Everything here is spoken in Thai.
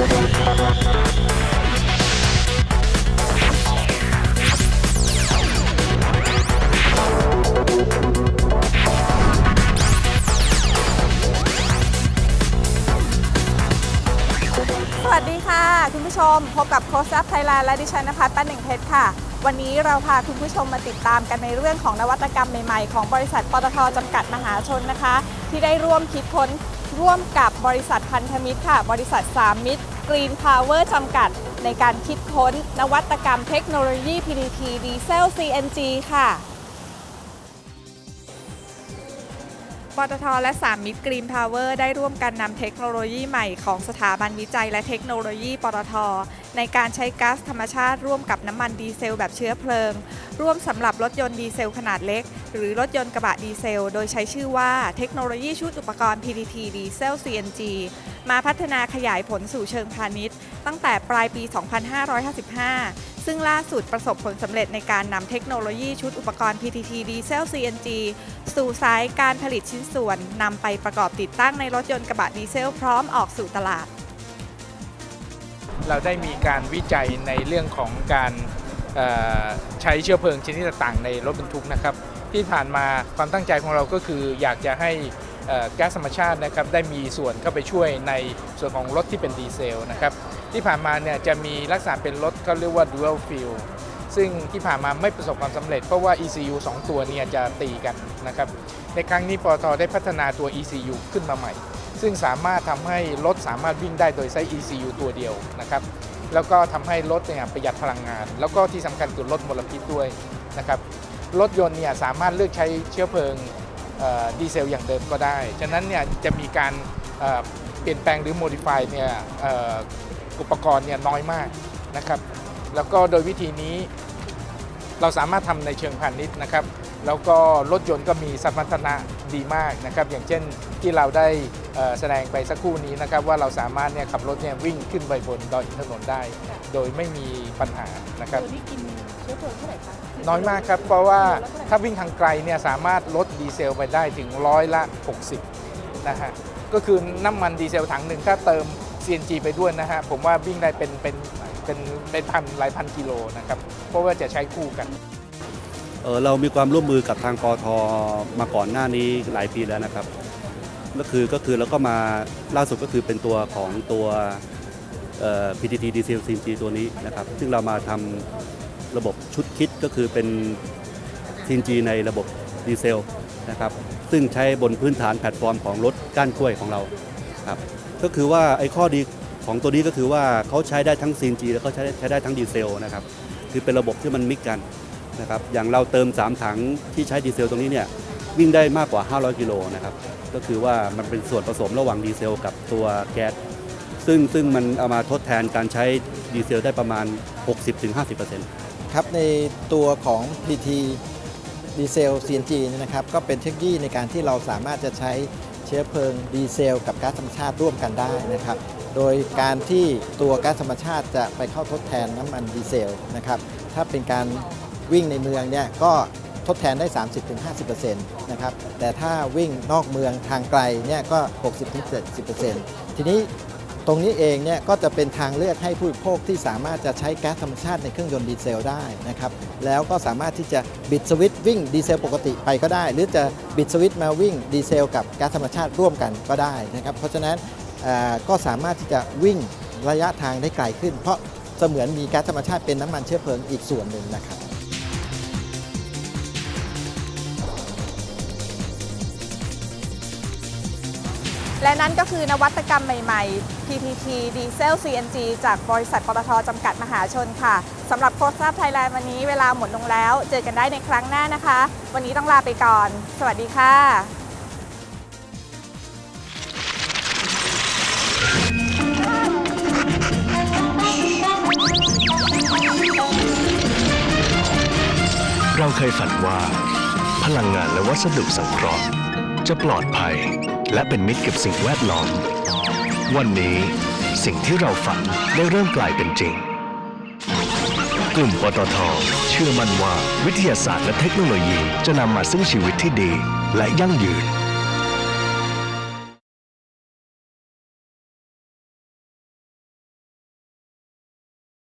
สวัสดีค่ะ คุณผู้ชม พบกับโค้ชแอปไทยแลนด์และดิฉันนภัสปั้นหนึ่งเพชรค่ะ วันนี้เราพาคุณผู้ชมมาติดตามกันในเรื่องของนวัตกรรมใหม่ ๆ ของบริษัทปตทจำกัดมหาชนนะคะ ที่ได้ร่วมคิดค้น ร่วมกับบริษัทพันธมิตรค่ะ บริษัทสามมิตรกรีนพาวเวอร์จำกัด ในการคิดค้นนวัตกรรมเทคโนโลยี PDT ดีเซล CNG ค่ะปตทและสามมิตรกรีนพาวเวอร์ได้ร่วมกันนำเทคโนโลยีใหม่ของสถาบันวิจัยและเทคโนโลยีปตท ในการใช้ก๊าซธรรมชาติร่วมกับน้ำมันดีเซลแบบเชื้อเพลิง ร่วมสำหรับรถยนต์ดีเซลขนาดเล็ก หรือรถยนต์กระบะดีเซล โดยใช้ชื่อว่าเทคโนโลยีชุดอุปกรณ์ PTT ดีเซล CNG มาพัฒนาขยายผลสู่เชิงพาณิชย์ ตั้งแต่ปลายปี 2555 ซึ่งล่าสุดประสบผลสำเร็จในการนำเทคโนโลยีชุดอุปกรณ์ PTT ดีเซล CNG สู่สายการผลิตชิ้นส่วนนำไปประกอบติดตั้งในรถยนต์กระบะดีเซล พร้อมออกสู่ตลาด เราได้มีการวิจัยในเรื่องของการใช้เชื้อเพลิงชนิดต่างๆในรถบรรทุกนะครับ ที่ผ่านมาความตั้งใจของเราก็คืออยากจะให้แก๊สธรรมชาตินะครับได้มีส่วนเข้าไปช่วยในส่วนของรถที่เป็นดีเซลนะครับที่ผ่านมาเนี่ยจะมีลักษณะเป็นรถเขาเรียกว่า dual fuel ซึ่งที่ผ่านมาไม่ประสบความสำเร็จ เพราะว่า ECU 2 ตัวเนี่ยจะตีกันนะครับในครั้งนี้ปตทได้พัฒนาตัว ECU ขึ้นมาใหม่ ซึ่งสามารถทำให้รถสามารถวิ่งได้โดยใช้ ECU ตัวเดียวนะครับแล้วก็ทำให้รถเนี่ยประหยัดพลังงาน แล้วก็ที่สำคัญคือลดมลพิษด้วยนะครับรถยนต์เนี่ยสามารถเลือกใช้เชื้อเพลิงดีเซลอย่างเดิมก็ได้ ฉะนั้นเนี่ยจะมีการเเปลี่ยนแปลงหรือ modify เนี่ยอ่ออุปกรณ์เนี่ยน้อยมากนะครับ แล้วก็โดยวิธีนี้เราสามารถทำในเชิงพาณิชย์นะครับ แล้วก็รถยนต์ก็มีสมรรถนะ ดีมากนะครับอย่างเช่นที่เราได้เอ่อแสดงไปสักครู่นี้นะครับว่าเราสามารถเนี่ยขับรถเนี่ยวิ่งขึ้นไปบนดอยอินทนนท์ได้ โดยไม่มีปัญหานะครับตัวนี้กินเชื้อเพลิงเท่าไหร่คะน้อยมากครับเพราะว่าถ้าวิ่งทางไกลเนี่ยสามารถลดดีเซลไปได้ถึงร้อยละ 60นะฮะก็คือน้ำมันดีเซลถังหนึ่งถ้าเติม CNG ไปด้วยนะฮะผมว่าวิ่งได้เป็นเป็นเป็นเป็นพันหลายพันกิโลนะครับเพราะว่าจะใช้คู่กัน เออเรามีความร่วมมือกับทางปอทมาก่อนหน้านี้หลายปีแล้วนะครับ ก็คือก็คือเราก็มาล่าสุดก็คือเป็นตัวของตัว PTT Diesel CNG ตัวนี้นะครับ ซึ่งเรามาทำระบบชุดคิดก็คือเป็น CNG ในระบบดีเซลนะครับซึ่งใช้บนพื้นฐานแพลตฟอร์มของรถก้านกล้วยของเราครับก็คือว่าไอ้ข้อดีของตัวนี้ก็คือว่าเขาใช้ได้ทั้ง CNG แล้วก็ใช้ใช้ได้ทั้งดีเซลนะครับ คือเป็นระบบที่มันมิกกัน นะครับอย่างเราเติม 3 ถังที่ใช้ดีเซลตรงนี้เนี่ยวิ่งได้มากกว่า 500 กิโลนะครับก็คือว่ามันเป็นส่วนผสมระหว่างดีเซลกับตัวแก๊สซึ่งซึ่งมันเอามาทดแทนการใช้ดีเซลได้ประมาณ 60-50%ครับในตัวของ PT ดีเซล CNG เนี่ยนะครับก็เป็นเทคโนโลยีในการที่เราสามารถจะใช้เชื้อเพลิงดีเซล กับก๊าซธรรมชาติร่วมกันได้นะครับ โดยการที่ตัวก๊าซธรรมชาติจะไปเข้าทดแทนน้ำมันดีเซลนะครับถ้าเป็นการ วิ่งในเมืองเนี่ยก็ทดแทนได้ 30-50%นะครับแต่ถ้าวิ่งนอกเมืองทางไกลเนี่ยก็ 60-70%ทีนี้ตรงนี้เองเนี่ยก็จะเป็นทางเลือกให้ผู้บริโภคที่สามารถจะใช้แก๊สธรรมชาติในเครื่องยนต์ดีเซลได้นะครับแล้วก็สามารถที่จะบิดสวิตช์วิ่งดีเซลปกติไปก็ได้ หรือจะบิดสวิตช์มาวิ่งดีเซลกับแก๊สธรรมชาติร่วมกันก็ได้นะครับเพราะฉะนั้นก็สามารถที่จะวิ่งระยะทางได้ไกลขึ้น เพราะเสมือนมีแก๊สธรรมชาติเป็นน้ำมันเชื้อเพลิงอีกส่วนหนึ่งนะครับ และนั่นก็คือนวัตกรรมใหม่ๆ PTT Diesel CNG จากบริษัทปตทจำกัดมหาชนค่ะสำหรับโค้ชทราบไทยแลนด์วันนี้เวลาหมดลงแล้ว เจอกันได้ในครั้งหน้านะคะ วันนี้ต้องลาไปก่อน สวัสดีค่ะเราเคยฝันว่า พลังงานและวัสดุสังเคราะห์ จะปลอดภัย และเป็นมิตรกับสิ่งแวดล้อม วันนี้สิ่งที่เราฝันได้เริ่มกลายเป็นจริง กลุ่มปตทเชื่อมั่นว่าวิทยาศาสตร์และเทคโนโลยีจะนำมาซึ่งชีวิตที่ดีและยั่งยืน